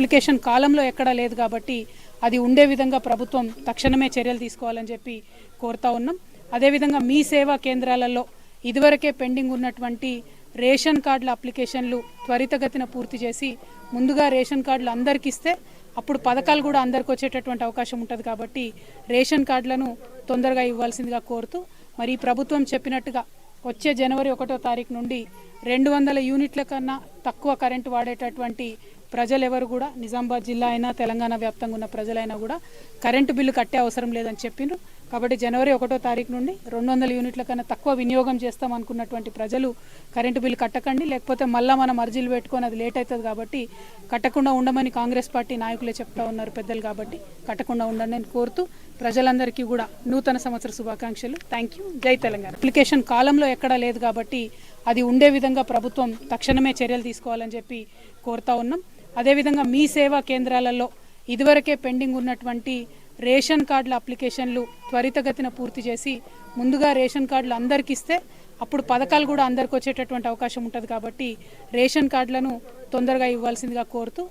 Application కాలంలో ఎక్కడా లేదు కాబట్టి అది ఉండే విధంగా ప్రభుత్వం తక్షణమే చర్యలు తీసుకోవాలని చెప్పి కోరుతా ఉన్నాం. అదేవిధంగా మీ సేవా కేంద్రాలలో ఇదివరకే పెండింగ్ ఉన్నటువంటి రేషన్ కార్డుల అప్లికేషన్లు త్వరితగతిన పూర్తి చేసి ముందుగా రేషన్ కార్డులు అందరికి ఇస్తే అప్పుడు పథకాలు కూడా అందరికి వచ్చేటటువంటి అవకాశం ఉంటుంది కాబట్టి రేషన్ కార్డులను తొందరగా ఇవ్వాల్సిందిగా కోరుతూ మరి ప్రభుత్వం చెప్పినట్టుగా వచ్చే జనవరి ఒకటో తారీఖు నుండి రెండు వందల యూనిట్ల కన్నా తక్కువ కరెంటు వాడేటటువంటి ప్రజలు ఎవరు కూడా నిజామాబాద్ జిల్లా అయినా తెలంగాణ వ్యాప్తంగా ఉన్న ప్రజలైనా కూడా కరెంటు బిల్లు కట్టే అవసరం లేదని చెప్పిండ్రు కాబట్టి జనవరి ఒకటో తారీఖు నుండి రెండు వందల యూనిట్ల కన్నా తక్కువ వినియోగం చేస్తాం అనుకున్నటువంటి ప్రజలు కరెంటు బిల్లు కట్టకండి లేకపోతే మళ్ళీ మనం అర్జీలు పెట్టుకొని అది లేట్ అవుతుంది కాబట్టి కట్టకుండా ఉండమని కాంగ్రెస్ పార్టీ నాయకులే చెప్తా ఉన్నారు పెద్దలు కాబట్టి కట్టకుండా ఉండండి అని కోరుతూ ప్రజలందరికీ కూడా నూతన సంవత్సర శుభాకాంక్షలు. థ్యాంక్ యూ జై తెలంగాణ. అప్లికేషన్ కాలంలో ఎక్కడా లేదు కాబట్టి అది ఉండే విధంగా ప్రభుత్వం తక్షణమే చర్యలు తీసుకోవాలని చెప్పి కోరుతా ఉన్నాం. అదేవిధంగా మీ సేవా కేంద్రాలలో ఇదివరకే పెండింగ్ ఉన్నటువంటి రేషన్ కార్డుల అప్లికేషన్లు త్వరితగతిన పూర్తి చేసి ముందుగా రేషన్ కార్డులు అందరికి ఇస్తే అప్పుడు పథకాలు కూడా అందరికి వచ్చేటటువంటి అవకాశం ఉంటుంది కాబట్టి రేషన్ కార్డులను తొందరగా ఇవ్వాల్సిందిగా కోరుతూ